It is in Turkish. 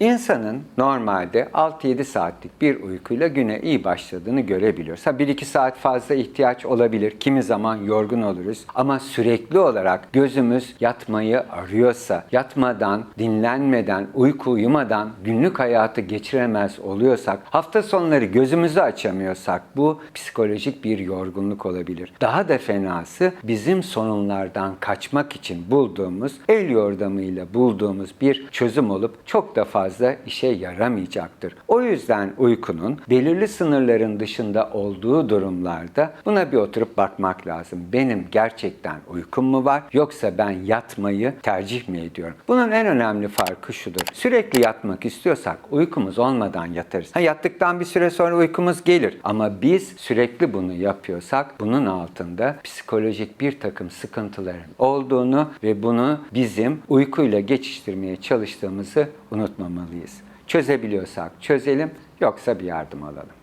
İnsanın normalde 6-7 saatlik bir uykuyla güne iyi başladığını görebiliyoruz. Ha 1-2 saat fazla ihtiyaç olabilir. Kimi zaman yorgun oluruz. Ama sürekli olarak gözümüz yatmayı arıyorsa, yatmadan, dinlenmeden, uyku uyumadan günlük hayatı geçiremez oluyorsak, hafta sonları gözümüzü açamıyorsak bu psikolojik bir yorgunluk olabilir. Daha da fenası bizim sorunlardan kaçmak için bulduğumuz, el yordamıyla bulduğumuz bir çözüm olup çok da fazla işe yaramayacaktır. O yüzden uykunun belirli sınırların dışında olduğu durumlarda buna bir oturup bakmak lazım. Benim gerçekten uykum mu var yoksa ben yatmayı tercih mi ediyorum? Bunun en önemli farkı şudur. Sürekli yatmak istiyorsak uykumuz olmadan yatarız. Ha, yattıktan bir süre sonra uykumuz gelir. Ama biz sürekli bunu yapıyorsak bunun altında psikolojik bir takım sıkıntıların olduğunu ve bunu bizim uykuyla geçiştirmeye çalıştığımızı unutmamalıyız. Çözebiliyorsak çözelim, yoksa bir yardım alalım.